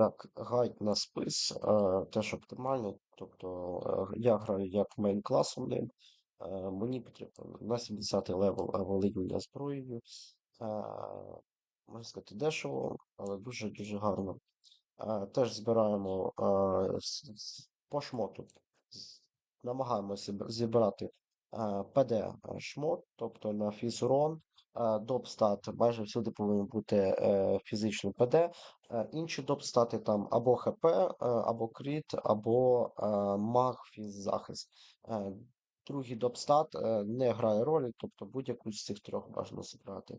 Так, гайд на спис теж оптимальний. Тобто е, я граю як мейн класом ним. Е, Мені потрібно на 70 левел е, володіння зброєю. Можна сказати, дешево, але дуже-дуже гарно. Теж збираємо по шмоту. Намагаємося зібрати ПД шмот, тобто на фізурон. Е, Допстат майже всюди повинен бути е, фізичний ПД. Е, Інші допстати там або ХП, або кріт, або маг фіззахист. Другий допстат не грає ролі, тобто будь-яку з цих трьох бажано зібрати.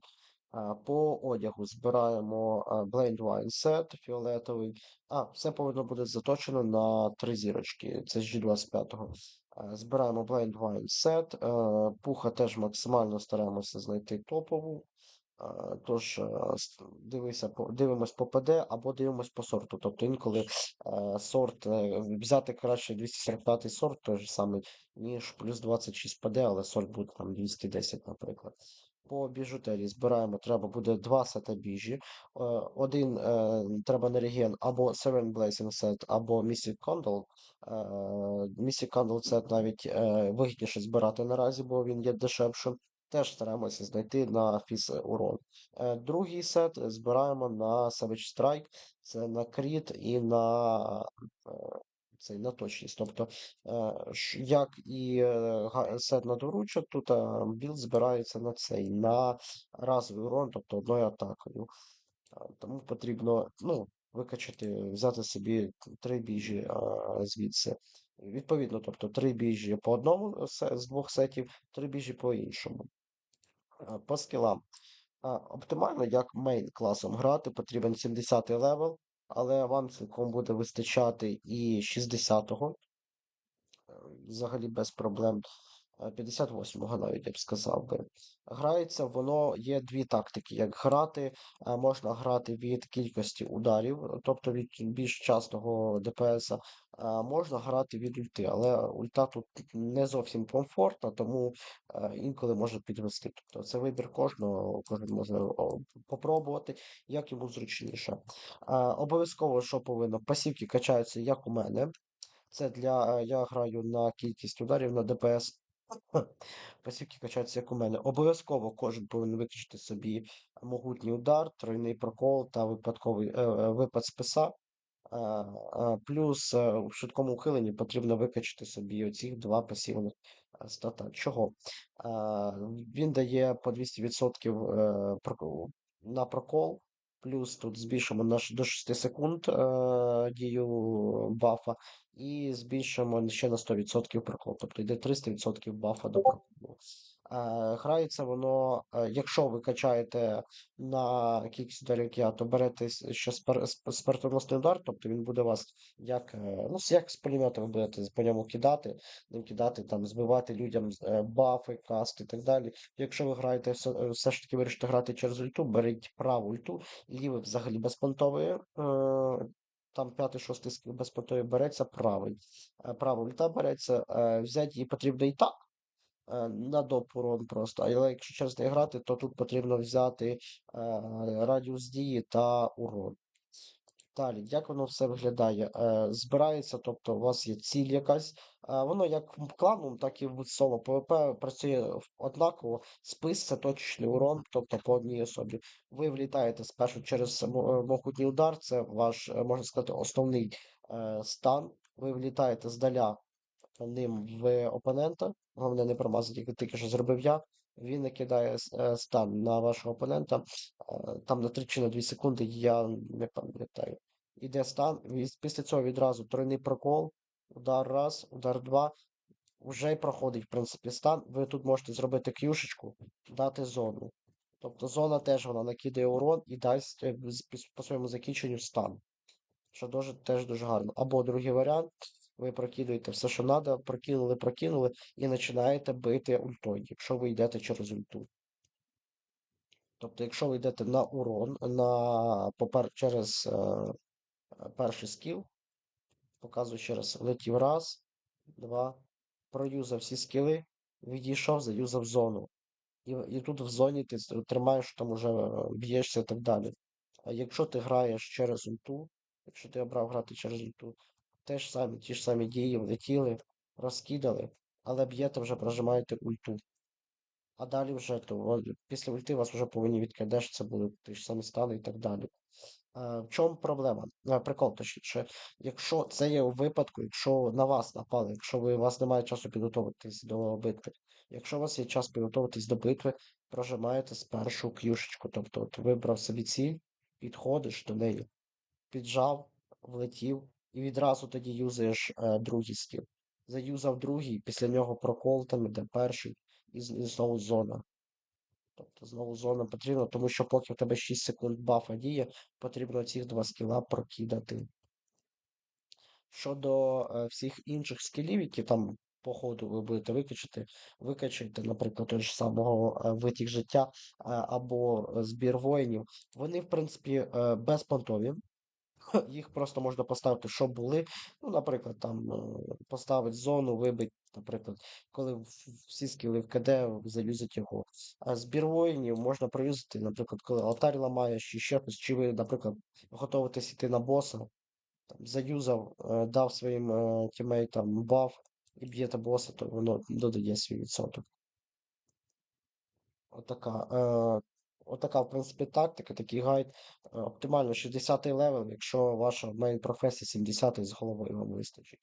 Е, По одягу збираємо е, Blade Wine Set фіолетовий. А, все повинно бути заточено на три зірочки. Це з G25. Е, Збираємо Blind Wine Set. Пуха теж максимально стараємося знайти топову. Тож дивися, дивимось по ПД або дивимось по сорту. Тобто інколи сорт взяти краще 245 сорт, той же самий, ніж плюс 26 ПД, але сорт буде там 210, наприклад. По біжутерії збираємо, треба буде два сета біжі. Е, Один е, треба на реген або Seven Blazing Set, або Mystic Candle. Е, Mystic Candle це навіть вигідніше збирати наразі, бо він є дешевшим. Теж стараємося знайти на фіз урон. Другий сет збираємо на Savage Strike, це на кріт і на, цей, на точність. Тобто, е, як і е, сет на доруча, тут е, білд збирається на цей, на разовий урон, тобто одною атакою. Тому потрібно ну, викачати, взяти собі три біжі звідси. Відповідно, тобто три біжі по одному з двох сетів, три біжі по іншому. По скілам. Оптимально, як мейн класом грати, потрібен 70 левел, але вам цілком буде вистачати і 60-го, е, взагалі без проблем. Е, 58-го навіть я б сказав би. Грається, воно є дві тактики, як грати. Е, Можна грати від кількості ударів, е, тобто від більш частого ДПС, можна грати від ульти, але ульта тут не зовсім комфортна, тому е, інколи може підвести. Тобто це вибір кожного, кожен може попробувати, як йому зручніше. Е, Обов'язково, що повинно, пасівки качаються, як у мене. Це для е, я граю на кількість ударів на ДПС. Пасівки качаються, як у мене. Обов'язково кожен повинен виключити собі могутній удар, тройний прокол та випадковий е, е, випад списа. Е, е, Плюс е, в швидкому ухиленні потрібно викачати собі оці два пасивних е, стата. Чого? Е, Він дає по 200% е, на прокол. Плюс тут збільшимо наш до 6 секунд е, дію бафа, і збільшимо ще на 100% прокол. Тобто йде 300% бафа до проколу. Е, Грається воно, е, якщо ви качаєте на кількість ударів, то берете ще спер- сп- смертоносний удар, тобто він буде вас як, е, ну, як з пулемета ви будете по ньому кидати, ним кидати, там, збивати людям бафи, касти і так далі. Якщо ви граєте, все, ж таки вирішите грати через ульту, беріть праву ульту, лівий взагалі безпонтовий. Там п'ятий, шостий скіл безпонтовий береться правий. Права ульта береться, взяти її потрібно і так на доп урон просто. Але якщо неї грати, то тут потрібно взяти е, радіус дії та урон. Далі, як воно все виглядає? Е, збирається, тобто у вас є ціль якась. Е, воно як в кланом, так і в соло ПВП працює однаково. Спис це точечний урон, тобто по одній особі. Ви влітаєте спершу через мо- е, могутній удар, це ваш, е, можна сказати, основний е, стан. Ви влітаєте здаля ним в опонента. Головне не промазати, як тільки що зробив я. Він накидає е, стан на вашого опонента. е, Там на 3 чи на 2 секунди, я не пам'ятаю. Іде стан. Після цього відразу тройний прокол. Удар раз, удар два. Вже й проходить, в принципі, стан. Ви тут можете зробити к'юшечку, дати зону. Тобто зона теж вона накидає урон і дасть е, по своєму закінченню стан що дуже, теж дуже гарно. Або другий варіант, ви прокидуєте все, що треба, прокинули, прокинули, і починаєте бити ультою, якщо ви йдете через ульту. Тобто, якщо ви йдете на урон, на попер, через е, перший скіл, показую ще раз, летів раз, два, проюзав всі скіли, відійшов, заюзав зону. І, і тут в зоні ти тримаєш, там уже е, б'єшся і так далі. А якщо ти граєш через ульту, якщо ти обрав грати через ульту. Теж самі, ті ж самі дії влетіли, розкидали, але б'єте вже прожимаєте ульту. А далі вже то після ульти вас вже повинні відкидеш, це будуть ті ж самі стани і так далі. Е, в чому проблема? Е, прикол точніше, якщо це є у випадку, якщо на вас напали, якщо ви, у вас немає часу підготуватись до битви. Якщо у вас є час підготуватись до битви, прожимаєте спершу к'юшечку. Тобто от вибрав собі ціль, підходиш до неї, піджав, влетів, і відразу тоді юзаєш е, другий скіл. Заюзав другий, після нього прокол там іде перший, і, знову зона. Тобто знову зона потрібна, тому що поки в тебе 6 секунд бафа діє, потрібно ці два скіла прокидати. Щодо е, всіх інших скілів, які там по ходу ви будете викачати, викачайте, наприклад, того ж самого е, витік життя е, або е, збір воїнів, вони, в принципі, е, безпонтові. Їх просто можна поставити, щоб були. Ну, наприклад, там е, поставити зону, вибити, наприклад, коли всі скіли в КД, заюзати його. А збір воїнів можна проюзати, наприклад, коли алтарь ламаєш, чи ще щось, чи ви, наприклад, готуєтесь йти на боса, там, заюзав, е, дав своїм е, тімейтам баф і б'єте боса, то воно додає свій відсоток. Отака, отака, в принципі, тактика, такий гайд. Е, Оптимально 60-й левел, якщо ваша мейн професія 70-й з головою вам вистачить.